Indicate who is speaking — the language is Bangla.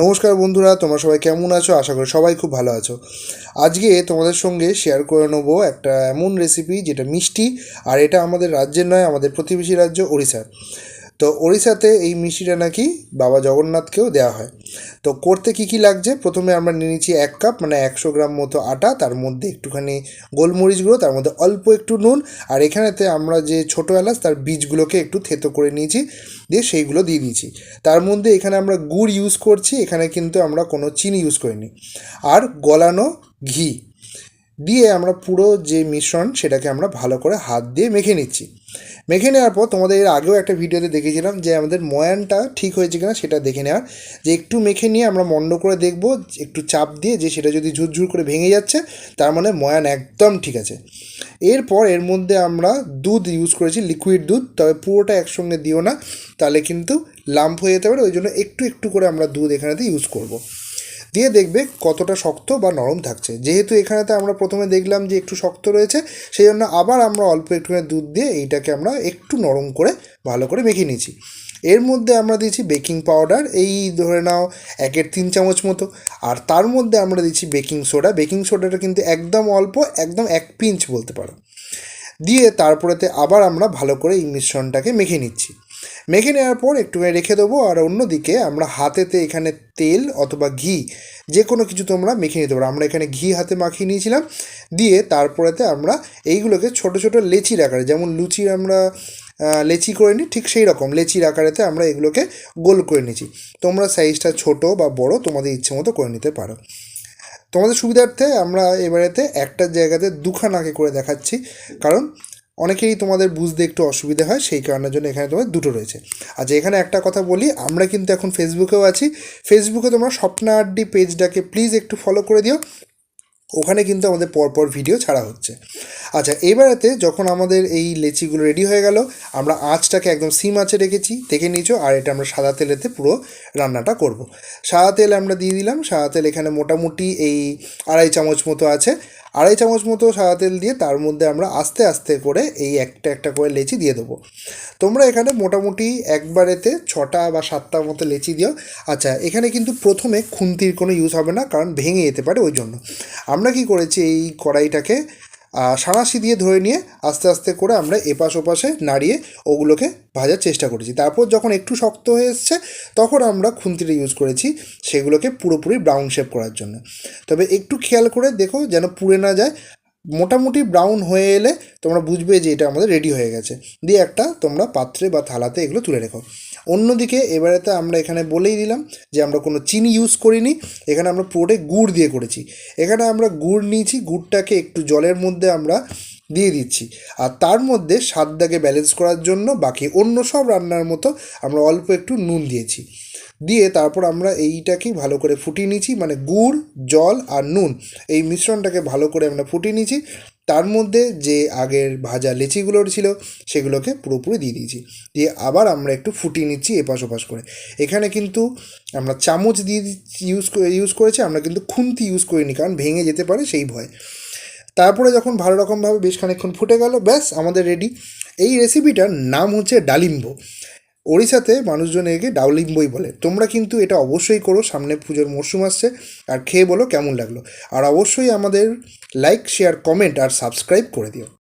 Speaker 1: নমস্কার বন্ধুরা, তোমরা সবাই কেমন আছো? আশা করি সবাই খুব ভালো আছো। আজকে তোমাদের সঙ্গে শেয়ার করে নেব একটা এমন রেসিপি যেটা মিষ্টি আর এটা আমাদের রাজ্যের নয়, আমাদের প্রতিবেশী রাজ্য ওড়িশার। তো ওড়িশাতে এই মিষ্টিটা নাকি বাবা জগন্নাথকেও দেওয়া হয়। তো করতে কি কি লাগছে? প্রথমে আমরা নিয়ে নিচ্ছি এক কাপ মানে একশো গ্রাম মতো আটা, তার মধ্যে একটুখানি গোলমরিচ গুঁড়ো, তার মধ্যে অল্প একটু নুন, আর এখানেতে আমরা যে ছোটো এলাচ, তার বীজগুলোকে একটু থেতো করে নিয়েছি, দিয়ে সেইগুলো দিয়ে দিয়েছি। তার মধ্যে এখানে আমরা গুড় ইউজ করছি, এখানে কিন্তু আমরা কোনো চিনি ইউজ করিনি। আর গলানো ঘি, দিয়ে আমরা পুরো যে মিশ্রণ, সেটাকে আমরা ভালো করে হাত দিয়ে মেখে নিচ্ছি। মেখে নেওয়ার পর তোমাদের এর আগেও একটা ভিডিওতে দেখেছিলাম যে আমাদের ময়ানটা ঠিক হয়েছে কিনা সেটা দেখে নেওয়ার যে একটু মেখে নিয়ে আমরা মন্ড করে দেখব, একটু চাপ দিয়ে যে সেটা যদি ঝুরঝুর করে ভেঙে যাচ্ছে, তার মানে ময়ান একদম ঠিক আছে এরপর এর মধ্যে আমরা দুধ ইউজ করেছি লিকুইড দুধ, তবে পুরোটা একসঙ্গে দিও না, তাহলে কিন্তু লাম্প হয়ে যেতে পারে, ওই জন্য একটু একটু করে আমরা দুধ এখানেতে ইউজ করব। দিয়ে দেখবে কতটা শক্ত বা নরম থাকছে। যেহেতু এখানেতে আমরা প্রথমে দেখলাম যে একটু শক্ত রয়েছে সেই জন্য আবার আমরা অল্প একটুখানি দুধ দিয়ে এইটাকে আমরা একটু নরম করে ভালো করে মেখে নিয়েছি। এর মধ্যে আমরা দিয়েছি বেকিং পাউডার, এই ধরে নাও একের তিন চামচ মতো। আর তার মধ্যে আমরা দিচ্ছি বেকিং সোডা। বেকিং সোডাটা কিন্তু একদম অল্প, একদম এক পিঞ্চ বলতে পারো। দিয়ে তারপরেতে আবার আমরা ভালো করে এই মিশ্রণটাকে মেখে নিচ্ছি। মেখে নেওয়ার পর একটুখানি রেখে দেবো। আর অন্যদিকে আমরা হাতেতে এখানে তেল অথবা ঘি যে কোনো কিছু তোমরা মেখে নিতে পারো। আমরা এখানে ঘি হাতে মাখিয়ে নিয়েছিলাম। দিয়ে তারপরেতে আমরা এইগুলোকে ছোট ছোট লেচির আকারে, যেমন লুচির আমরা লেচি করে নিই, ঠিক সেই রকম লেচির আকারেতে আমরা এগুলোকে গোল করে নিয়েছি। তোমরা সাইজটা ছোট বা বড় তোমাদের ইচ্ছে মতো করে নিতে পারো। তোমাদের সুবিধার্থে আমরা এবারেতে একটা জায়গাতে দুখানাকে করে দেখাচ্ছি। কারণ অনেকেই তোমাদের বুঝতে একটু অসুবিধা হয়, সেই কারণের জন্য এখানে তোমার দুটো রয়েছে। আচ্ছা এখানে একটা কথা বলি, আমরা কিন্তু এখন ফেসবুকেও আছি। ফেসবুকে তোমরা স্বপ্না আড্ডি পেজটাকে প্লিজ একটু ফলো করে দিও। ওখানে কিন্তু আমাদের পরপর ভিডিও ছাড়া হচ্ছে। আচ্ছা এবারেতে যখন আমাদের এই লেচিগুলো রেডি হয়ে গেল, আমরা আঁচটাকে একদম সিম আঁচে রেখেছি, দেখে নিয়েছো, আর এটা আমরা সাদা তেলেতে পুরো রান্নাটা করব। সাদা তেল আমরা দিয়ে দিলাম, সাদা তেল এখানে মোটামুটি এই আড়াই চামচ মতো আছে। আড়াই চামচ মতো সাদা তেল দিয়ে তার মধ্যে আমরা আস্তে আস্তে করে এই একটা একটা করে লেচি দিয়ে দেবো। তোমরা এখানে মোটামুটি একবারেতে ছটা বা সাতটা মতো লেচি দিও। আচ্ছা এখানে কিন্তু প্রথমে খুন্তির কোনো ইউজ হবে না, কারণ ভেঙে যেতে পারে ওই জন্য। আমরা কি করেছি, এই কড়াইটাকে সাঁড়াশি দিয়ে ধরে নিয়ে আস্তে আস্তে করে আমরা এপাশ ওপাশে নাড়িয়ে ওগুলোকে ভাজার চেষ্টা করেছি। তারপর যখন একটু শক্ত হয়ে এসছে, তখন আমরা খুন্তিটা ইউজ করেছি সেগুলোকে পুরোপুরি ব্রাউন শেপ করার জন্য। তবে একটু খেয়াল করে দেখো যেন পুড়ে না যায়। মোটামুটি ব্রাউন হয়ে এলে তোমরা বুঝবে যে এটা আমাদের রেডি হয়ে গেছে। দিয়ে একটা তোমরা পাত্রে বা থালাতে এগুলো তুলে রেখো। অন্যদিকে এবারেতে আমরা এখানে বলেই দিলাম যে আমরা কোনো চিনি ইউজ করিনি, এখানে আমরা পুরোটাই গুড় দিয়ে করেছি। এখানে আমরা গুড় নিয়েছি, গুড়টাকে একটু জলের মধ্যে আমরা দিয়ে দিচ্ছি। আর তার মধ্যে স্বাদটাকে ব্যালেন্স করার জন্য বাকি অন্য সব রান্নার মতো আমরা অল্প একটু নুন দিয়েছি। দিয়ে তারপর আমরা এইটাকেই ভালো করে ফুটিয়ে নিয়েছি মানে গুড়, জল আর নুন, এই মিশ্রণটাকে ভালো করে আমরা ফুটিয়ে নিয়েছি। তার মধ্যে যে আগের ভাজা লেচিগুলো ছিল, সেগুলোকে পুরোপুরি দিয়ে দিয়েছি। দিয়ে আবার আমরা একটু ফুটিয়ে নিচ্ছি এপাশ ওপাশ করে। এখানে কিন্তু আমরা চামচ দিয়ে ইউজ ইউজ করেছি, আমরা কিন্তু খুন্তি ইউজ করিনি, কারণ ভেঙে যেতে পারে সেই ভয়। তারপরে যখন ভালো রকমভাবে বেশ খানিক্ষণ ফুটে গেল, ব্যাস আমাদের রেডি এই রেসিপিটার নাম হচ্ছে ডালিম্ব। ওড়িশাতে মানুষজন একে ডাউলিং বই বলে। তোমরা কিন্তু এটা অবশ্যই করো, সামনে পুজোর মরশুম আসছে, আর খেয়ে বলো কেমন লাগল। আর অবশ্যই আমাদের লাইক শেয়ার কমেন্ট আর সাবস্ক্রাইব করে দিও।